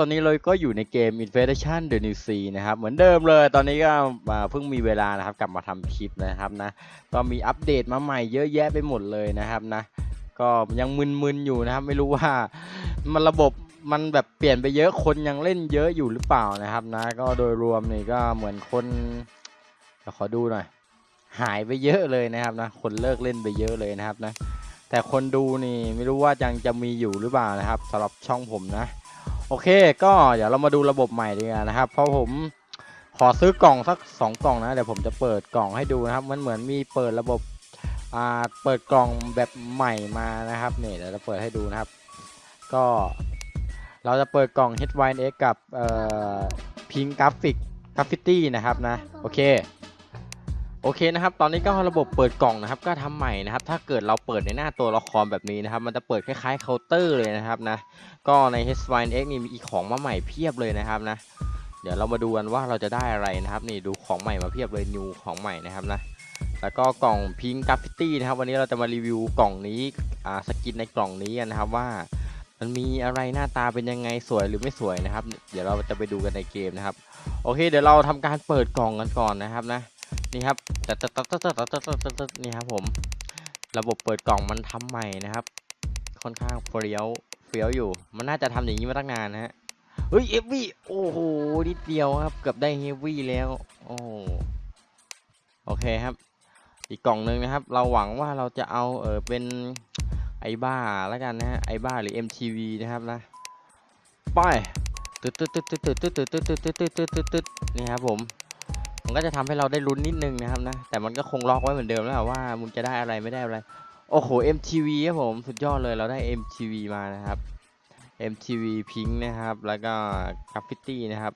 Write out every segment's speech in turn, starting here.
ตอนนี้เราก็อยู่ในเกม Infestation The New Sea นะครับ เหมือนเดิมเลย ตอนนี้ก็เพิ่งมีเวลานะครับ กลับมาทำคลิปนะครับนะ ก็มีอัปเดตมาใหม่เยอะแยะไปหมดเลยนะครับนะ ก็ยังมึนๆอยู่นะครับ ไม่รู้ว่ามันระบบมันแบบเปลี่ยนไปเยอะ คนยังเล่นเยอะอยู่หรือเปล่านะครับนะ ก็โดยรวมนี่ก็เหมือนคนขอดูหน่อย หายไปเยอะเลยนะครับนะ คนเลิกเล่นไปเยอะเลยนะครับนะ แต่คนดูนี่ไม่รู้ว่ายังจะมีอยู่หรือเปล่านะครับสำหรับช่องผมนะ โอเค ก็เดี๋ยวเรามาดูระบบใหม่ดีกว่านะครับ เพราะผมขอซื้อกล่องสักสองกล่องนะ เดี๋ยวผมจะเปิดกล่องให้ดูนะครับ มันเหมือนมีเปิดระบบอ่าเปิดกล่องแบบใหม่มานะครับเนี่ยเดี๋ยวเราเปิดให้ดูนะครับ ก็เราจะเปิดกล่อง H1X กับเอ่อ Pink Graphic Graffiti นะครับนะ โอเค โอเคนะครับ ตอนนี้ก็ระบบเปิดกล่องนะครับ ก็ทำใหม่นะครับ ถ้าเกิดเราเปิดในหน้าตัวละครแบบนี้นะครับ มันจะเปิดคล้ายๆเคาน์เตอร์เลยนะครับนะ ก็ใน H1X นี่มีของมาใหม่เพียบเลยนะครับนะ เดี๋ยวเรามาดูกันว่าเราจะได้อะไรนะครับ นี่ดูของใหม่มาเพียบเลยนิวของใหม่นะครับนะ แล้วก็กล่องพิงกราฟฟิตี้นะครับ วันนี้เราจะมารีวิวกล่องนี้ อ่า สกินในกล่องนี้กันนะครับว่า มันมีอะไรหน้าตาเป็นยังไงสวยหรือไม่สวยนะครับ เดี๋ยวเราจะไปดูกันในเกมนะครับ โอเค เดี๋ยวเราทำการเปิดกล่องกันก่อนนะครับนะ นี่ครับตัดตัดตัดตัดตัดตัดตัดตัดตัดนี่ครับผมระบบเปิดกล่องมันทำใหม่นะครับ ค่อนข้างเฟี้ยวเฟี้ยวอยู่ มันน่าจะทำอย่างนี้มาตั้งนานนะฮะเฮ้ยเอฟวีโอ้โหนิดเดียวครับ เกือบได้เฮฟวี่แล้วโอ้โอเคครับ อีกกล่องหนึ่งนะครับ เราหวังว่าเราจะเอาเออเป็นไอบ้าแล้วกันนะฮะไอบ้าหรือ MTV นะครับนะไปตึ๊ดตึ๊ดตึ๊ดตึ๊ดตึ๊ดตึ๊ดตึ๊ดตึ๊ดตึ๊ดตึ๊ดตึ๊ดนี่ครับผม มันก็จะทำให้เราได้ลุ้นนิดนึงนะครับนะ แต่มันก็คงล็อกไว้เหมือนเดิมแล้วแหละว่ามึงจะได้อะไรไม่ได้อะไร โอ้โห MTV ครับผมสุดยอดเลยเราได้ MTV มานะครับ MTV Pink นะครับ แล้วก็ Graffiti นะครับ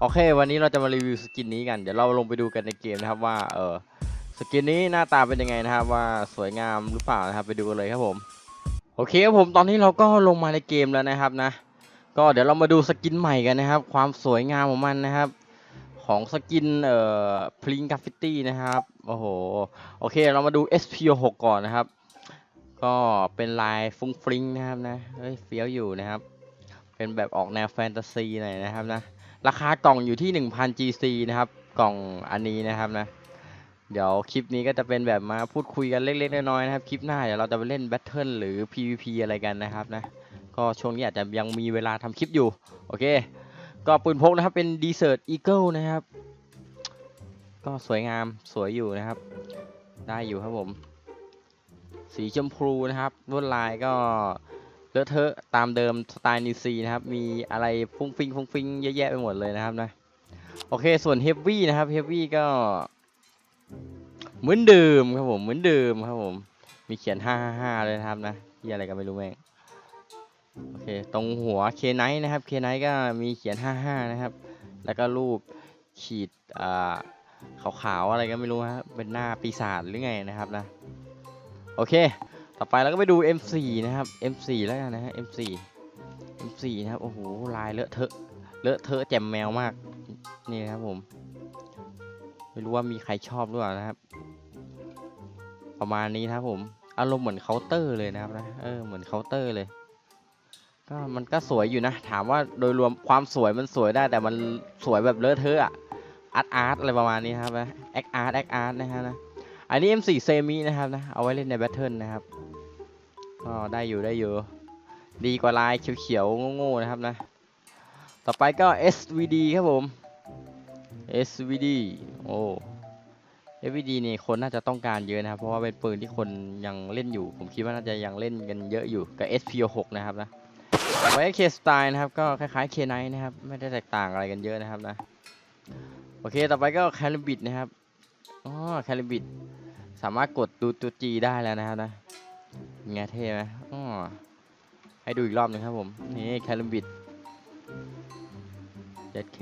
โอเค วันนี้เราจะมารีวิวสกินนี้กัน เดี๋ยวเราลงไปดูกันในเกมนะครับว่า เออสกินนี้หน้าตาเป็นยังไงนะครับว่าสวยงามหรือเปล่านะครับไปดูกันเลยครับผม โอเคครับผมตอนนี้เราก็ลงมาในเกมแล้วนะครับนะ ก็เดี๋ยวเรามาดูสกินใหม่กันนะครับ ความสวยงามของมันนะครับ ของสกินเอ่อพลิงกราฟฟิตี้นะครับ โอ้โห โอเค เรามาดู SP6 ก่อนนะครับ ก็เป็นลายฟุ้งฟริ้งนะครับนะ เฮ้ย เฟี้ยวอยู่นะครับ เป็นแบบออกแนวแฟนตาซีหน่อยนะครับนะ ราคากล่องอยู่ที่ 1000 GC นะครับ กล่องอันนี้นะครับนะ เดี๋ยวคลิปนี้ก็จะเป็นแบบมาพูดคุยกันเล็กๆน้อยๆนะครับ คลิปหน้าเดี๋ยวเราจะไปเล่นแบทเทิลหรือ PVP อะไรกันนะครับนะ ก็ช่วงนี้อาจจะยังมีเวลาทำคลิปอยู่ โอเค ก็ปืนพกนะครับ เป็น Desert Eagle นะครับ ก็สวยงามสวยอยู่นะครับ ได้อยู่ครับผม สีชมพูนะครับลวดลายก็เลอะเทอะตามเดิมสไตล์นิวซีนะครับ มีอะไรฟุ้งฟิงฟุ้งฟิงเยอะแยะไปหมดเลยนะครับนะโอเคส่วนเฮฟวี่นะครับเฮฟวี่ก็ เหมือนเดิมครับผมเหมือนเดิมครับผม มีเขียน 555เลยนะครับนะที่อะไรก็ไม่รู้แม่ง โอเค ตรงหัวเคไนนะครับเคไนก็มีเขียน 55 นะครับ แล้วก็รูปขีดอ่าขาวๆอะไรก็ไม่รู้ครับเป็นหน้าปีศาจหรือไงนะครับนะ โอเค ต่อไปเราก็ไปดู M4 นะครับ M4 แล้วกันนะฮะ M4 M4 นะครับ โอ้โห ลายเลอะเทอะ เลอะเทอะแจ่มแมวมาก นี่นะครับผม ไม่รู้ว่ามีใครชอบหรือเปล่านะครับ ประมาณนี้นะครับผม อารมณ์เหมือนเคาน์เตอร์เลยนะครับนะ เออ เหมือนเคาน์เตอร์เลย ก็มันก็สวยอยู่นะ ถามว่าโดยรวมความสวยมันสวยได้ แต่มันสวยแบบเลอะเทอะอะอาร์ตอาร์ตอะไรประมาณนี้ครับนะแอคอาร์ตแอคอาร์ตนะฮะนะอันนี้ M4 เซมินะครับนะเอาไว้เล่นในแบทเทิลนะครับก็ได้อยู่ได้อยู่ ดีกว่าลายเขียวๆโง่ๆนะครับนะ ต่อไปก็ SVD ครับผม SVD โอ้ SVD นี่คนน่าจะต้องการเยอะนะครับ เพราะว่าเป็นปืนที่คนยังเล่นอยู่ ผมคิดว่าน่าจะยังเล่นกันเยอะอยู่กับ SPO6 นะครับนะ ไว้ K Style นะครับ ก็คล้ายๆ K9 นนะครับ ไม่ได้แตกต่างอะไรกันเยอะนะครับนะ โอเค ต่อไปก็ c a l i b i t นะครับ อ๋อ c a l i b i t สามารถกดดูตัว G ได้แล้วนะครับนะเป็นไงเท่ไหมอ๋อ ให้ดูอีกรอบหนึงครับผม นี่ c a l i b i t 7K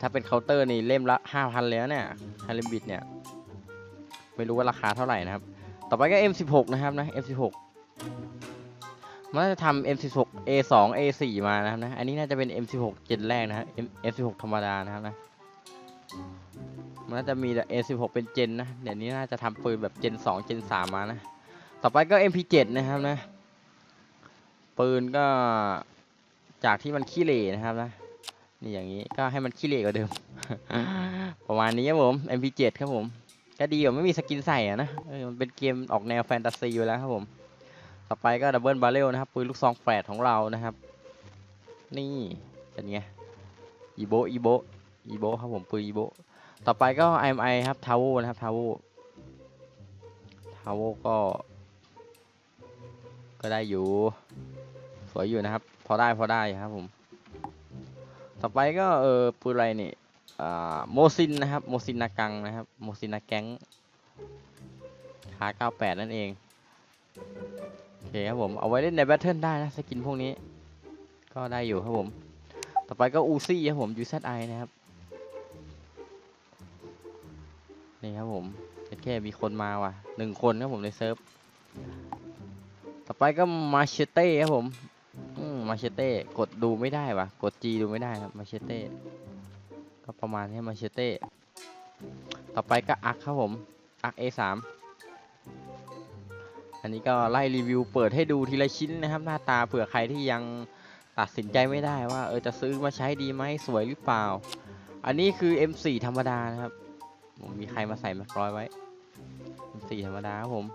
ถ้าเป็นเคาน์เตอร์นี่เล่มละ 5,000เลยนะเนี่ย c a l i b i t เนี่ย ไม่รู้ว่าราคาเท่าไหร่นะครับ ต่อไปก็ M16 นะครับนะ M16 มันน่าจะทำ M16 A2 A4 มานะครับนะ อันนี้น่าจะเป็น M16 เจนแรกนะฮะ M M16 ธรรมดานะครับนะ มันน่าจะมี A16 เป็นเจนนะ เดี๋ยวนี้น่าจะทำปืนแบบเจน2เจน3มานะ ต่อไปก็ MP7 นะครับนะ ปืนก็จากที่มันขี้เหร่นะครับนะ นี่อย่างนี้ก็ให้มันขี้เหร่กว่าเดิม ประมาณนี้ครับผม MP7 ครับผม ก็ดีกว่าไม่มีสกินใส่อะนะมันเป็นเกมออกแนวแฟนตาซีอยู่แล้วครับผม ต่อไปก็ดับเบิลบาเรลนะครับปืนลูกซองแฝดของเรานะครับ นี่เป็นไงอีโบอีโบอีโบครับผมปืนอีโบต่อไปก็ IMI ครับทาวเวนะครับทาวเวทาวเวก็ ก็ได้อยู่ สวยอยู่นะครับ พอได้พอได้ครับผม ต่อไปก็เออปืนอะไรนี่อ่าโมซินนะครับโมซินนากังนะครับโมซินนาแก๊งขา98 นั่นเอง อเคครับผม เอาไว้เล่นในแบทเทิลได้นะสกินพวกนี้ ก็ได้อยู่ครับผม ต่อไปก็อูซี่ครับผม UZI นะครับ นี่ครับผมแค่มีคนมาว่ะหนึ่งคนครับผมในเซิร์ฟ ต่อไปก็มาเชเต้ครับผมมมาเชเต้กดดูไม่ได้ว่ะ กด G ดูไม่ได้ครับมาเชเต้ก็ประมาณนี้มาเชเต้ ต่อไปก็อักครับผม อัก A3 อันนี้ก็ไล่รีวิวเปิดให้ดูทีละชิ้นนะครับ หน้าตาเผื่อใครที่ยังตัดสินใจไม่ได้ว่า เออจะซื้อมาใช้ดีไหมสวยหรือเปล่า อันนี้คือ M4 ธรรมดานะครับผมมีใครมาใส่มาร้อยไว้ M4 ธรรมดาครับผม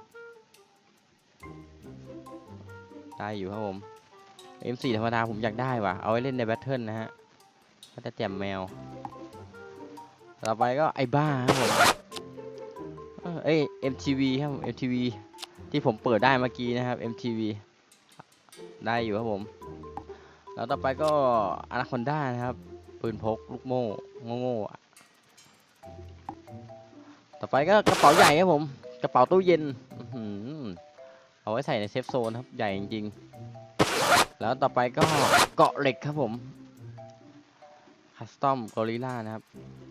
ได้อยู่ครับผม M4 ธรรมดาผมอยากได้ว่ะ เอาไว้เล่นในแบทเทิลนะฮะก็จะแจมแมว ต่อไปก็ไอ้บ้าครับผมเออเอ้ย MTV ครับผม MTV ที่ผมเปิดได้เมื่อกี้นะครับ MTV ได้อยู่ครับผม แล้วต่อไปก็อนาคอนด้านะครับ ปืนพกลูกโม่โง่ๆต่อไปก็กระเป๋าใหญ่ครับผม กระเป๋าตู้เย็นเอาไว้ใส่ในเซฟโซนครับ ใหญ่จริงๆ แล้วต่อไปก็เกาะเหล็กครับผมคัสตอมกอริล่านะครับ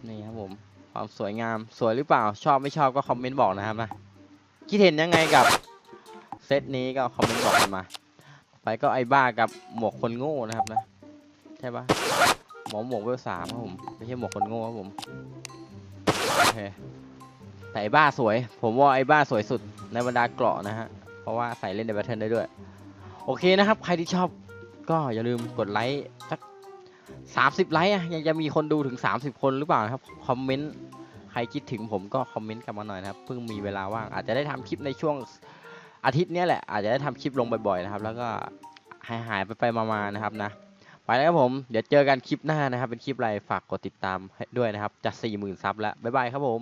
นี่ครับผม ความสวยงามสวยหรือเปล่าชอบไม่ชอบก็คอมเมนต์บอกนะครับนะ คิดเห็นยังไงกับเซตนี้ก็คอมเมนต์บอกกันมา ไปก็ไอ้บ้ากับหมวกคนโง่นะครับนะ ใช่ปะหมอหมวกเวลสามครับผม ไม่ใช่หมวกคนโง่ครับผมโอเคแต่ไอ้บ้าสวย ผมว่าไอ้บ้าสวยสุดในบรรดาเกราะนะฮะ เพราะว่าใส่เล่นในแบทเทิลได้ด้วย โอเคนะครับ ใครที่ชอบก็อย่าลืมกดไลค์สักสามสิบไลค์อะยังจะมีคนดูถึง30คนหรือเปล่านะครับ คอมเมนต์ รคิดถึงผมก็คอมเมนต์กลับมาหน่อยนะครับ เพิ่งมีเวลาว่างอาจจะได้ทำคลิปในช่วงอาทิตย์นี้แหละอาจจะได้ทำคลิปลงบ่อยๆนะครับ แล้วก็หายหายไปไปมาๆนะครับนะไปแล้วครับผม เดี๋ยวเจอกันคลิปหน้านะครับ เป็นคลิปอะไรฝากกดติดตามให้ด้วยนะครับจะ4 0,000ซับแล้วบ๊ายบายครับผม